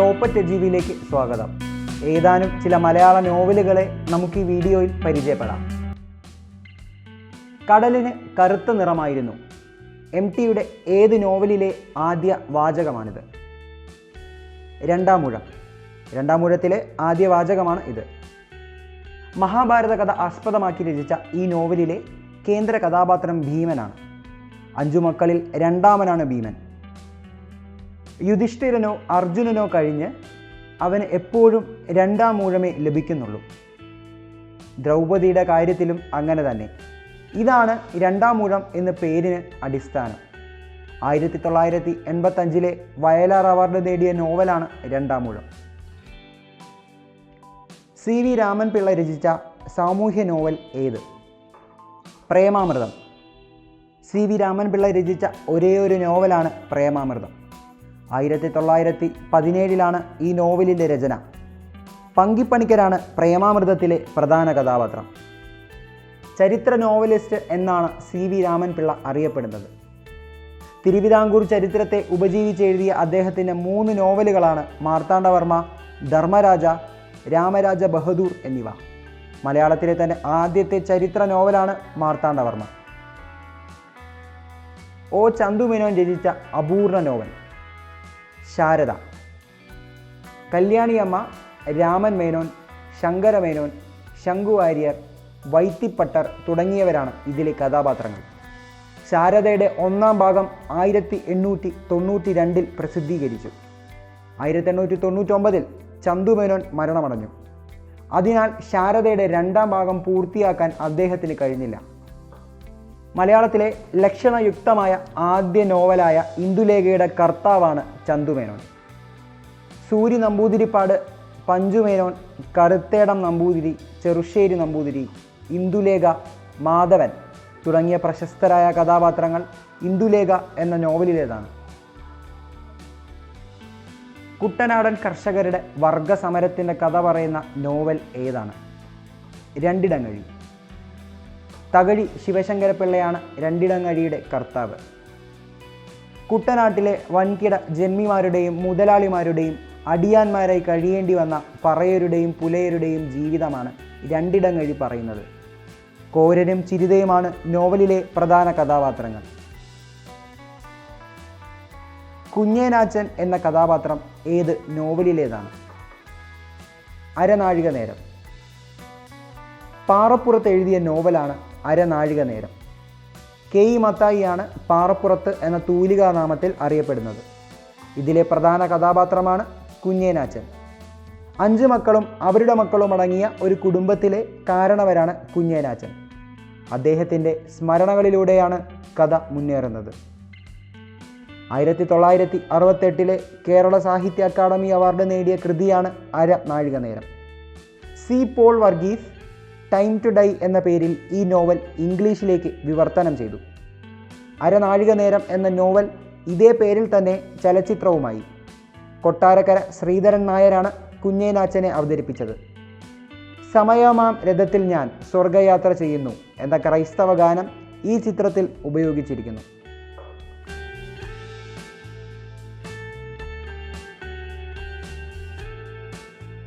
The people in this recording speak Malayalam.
ടോപ്പറ്റ് ജീവിയിലേക്ക് സ്വാഗതം. ഏതാനും ചില മലയാള നോവലുകളെ നമുക്ക് ഈ വീഡിയോയിൽ പരിചയപ്പെടാം. കടലിന് കറുത്ത നിറമായിരുന്നു. എം ടിയുടെ ഏത് നോവലിലെ ആദ്യ വാചകമാണിത്? രണ്ടാം മുഴം. രണ്ടാം മുഴത്തിലെ ആദ്യ വാചകമാണ് ഇത്. മഹാഭാരത കഥ ആസ്പദമാക്കി രചിച്ച ഈ നോവലിലെ കേന്ദ്ര കഥാപാത്രം ഭീമനാണ്. അഞ്ചു മക്കളിൽ രണ്ടാമനാണ് ഭീമൻ. യുധിഷ്ഠിരനോ അർജുനനോ കഴിഞ്ഞ് അവന് എപ്പോഴും രണ്ടാം മൂഴമേ ലഭിക്കുന്നുള്ളൂ. ദ്രൗപദിയുടെ കാര്യത്തിലും അങ്ങനെ തന്നെ. ഇതാണ് രണ്ടാം മൂഴം എന്ന പേരിന് അടിസ്ഥാനം. ആയിരത്തി തൊള്ളായിരത്തി എൺപത്തഞ്ചിലെ വയലാർ അവാർഡ് നേടിയ നോവലാണ് രണ്ടാം മൂഴം സി വി രാമൻപിള്ള രചിച്ച സാമൂഹ്യ നോവൽ ഏത്? പ്രേമാമൃതം. സി വി രാമൻപിള്ള രചിച്ച ഒരേ ഒരു നോവലാണ് പ്രേമാമൃതം. ആയിരത്തി തൊള്ളായിരത്തി പതിനേഴിലാണ് ഈ നോവലിന്റെ രചന. പങ്കിപ്പണിക്കരാണ് പ്രേമാമൃതത്തിലെ പ്രധാന കഥാപാത്രം. ചരിത്ര നോവലിസ്റ്റ് എന്നാണ് സി വി രാമൻപിള്ള അറിയപ്പെടുന്നത്. തിരുവിതാംകൂർ ചരിത്രത്തെ ഉപജീവിച്ചെഴുതിയ അദ്ദേഹത്തിന്റെ മൂന്ന് നോവലുകളാണ് മാർത്താണ്ഡവർമ്മ ധർമ്മരാജ രാമരാജ ബഹദൂർ എന്നിവ. മലയാളത്തിലെ തന്നെ ആദ്യത്തെ ചരിത്ര നോവലാണ് മാർത്താണ്ഡവർമ്മ. ഒ ചന്തുമേനോൻ രചിച്ച അപൂർണ നോവൽ. ശാരദ. കല്യാണിയമ്മ രാമൻ മേനോൻ ശങ്കര മേനോൻ ശങ്കു വാര്യർ വൈത്തിപ്പട്ടർ തുടങ്ങിയവരാണ് ഇതിലെ കഥാപാത്രങ്ങൾ. ശാരദയുടെ ഒന്നാം ഭാഗം ആയിരത്തി എണ്ണൂറ്റി തൊണ്ണൂറ്റി രണ്ടിൽ പ്രസിദ്ധീകരിച്ചു. ആയിരത്തി എണ്ണൂറ്റി തൊണ്ണൂറ്റൊമ്പതിൽ ചന്തുമേനോൻ മരണമടഞ്ഞു. അതിനാൽ ശാരദയുടെ രണ്ടാം ഭാഗം പൂർത്തിയാക്കാൻ അദ്ദേഹത്തിന് കഴിഞ്ഞില്ല. മലയാളത്തിലെ ലക്ഷണയുക്തമായ ആദ്യ നോവലായ ഇന്ദുലേഖയുടെ കർത്താവാണ് ചന്തുമേനോൻ. സൂര്യ നമ്പൂതിരിപ്പാട് പഞ്ചുമേനോൻ കറുത്തേടം നമ്പൂതിരി ചെറുശ്ശേരി നമ്പൂതിരി ഇന്ദുലേഖ മാധവൻ തുടങ്ങിയ പ്രശസ്തരായ കഥാപാത്രങ്ങൾ ഇന്ദുലേഖ എന്ന നോവലിലേതാണ്. കുട്ടനാടൻ കർഷകരുടെ വർഗസമരത്തിന്റെ കഥ പറയുന്ന നോവൽ ഏതാണ്? രണ്ടിടങ്ങഴി തകഴി ശിവശങ്കരപിള്ളയാണ് രണ്ടിടങ്ങഴിയുടെ കർത്താവ്. കുട്ടനാട്ടിലെ വൻകിട ജന്മിമാരുടെയും മുതലാളിമാരുടെയും അടിയാന്മാരായി കഴിയേണ്ടി വന്ന പറയരുടെയും പുലയരുടെയും ജീവിതമാണ് രണ്ടിടങ്ങഴി പറയുന്നത്. കോരനും ചിരിതയുമാണ് നോവലിലെ പ്രധാന കഥാപാത്രങ്ങൾ. കുഞ്ഞേനാച്ചൻ എന്ന കഥാപാത്രം ഏത് നോവലിലേതാണ്? അരനാഴിക നേരം. പാറപ്പുറത്ത് എഴുതിയ നോവലാണ് അരനാഴിക നേരം. കെ ഇ മത്തായിയാണ് പാറപ്പുറത്ത് എന്ന തൂലികാനാമത്തിൽ അറിയപ്പെടുന്നത്. ഇതിലെ പ്രധാന കഥാപാത്രമാണ് കുഞ്ഞേനാച്ചൻ. അഞ്ച് മക്കളും അവരുടെ മക്കളും അടങ്ങിയ ഒരു കുടുംബത്തിലെ കാരണവരാണ് കുഞ്ഞേനാച്ചൻ. അദ്ദേഹത്തിന്റെ സ്മരണകളിലൂടെയാണ് കഥ മുന്നേറുന്നത്. ആയിരത്തി തൊള്ളായിരത്തി അറുപത്തെട്ടിലെ കേരള സാഹിത്യ അക്കാദമി അവാർഡ് നേടിയ കൃതിയാണ് Ara Nazhika Neram. C Paul Varghese time to die എന്ന പേരിൽ ഈ നോവൽ ഇംഗ്ലീഷിലേക്ക് വിവർത്തനം ചെയ്തു. അരനാഴിക നേരം എന്ന നോവൽ ഇതേ പേരിൽ തന്നെ ചലച്ചിത്രവുമായി. കൊട്ടാരക്കര ശ്രീധരൻ നായരാണ് കുഞ്ഞേനാച്ചനെ അവതരിപ്പിച്ചത്. സമയമാം രഥത്തിൽ ഞാൻ സ്വർഗയാത്ര ചെയ്യുന്നു എന്ന ക്രൈസ്തവ ഗാനം ഈ ചിത്രത്തിൽ ഉപയോഗിച്ചിരിക്കുന്നു.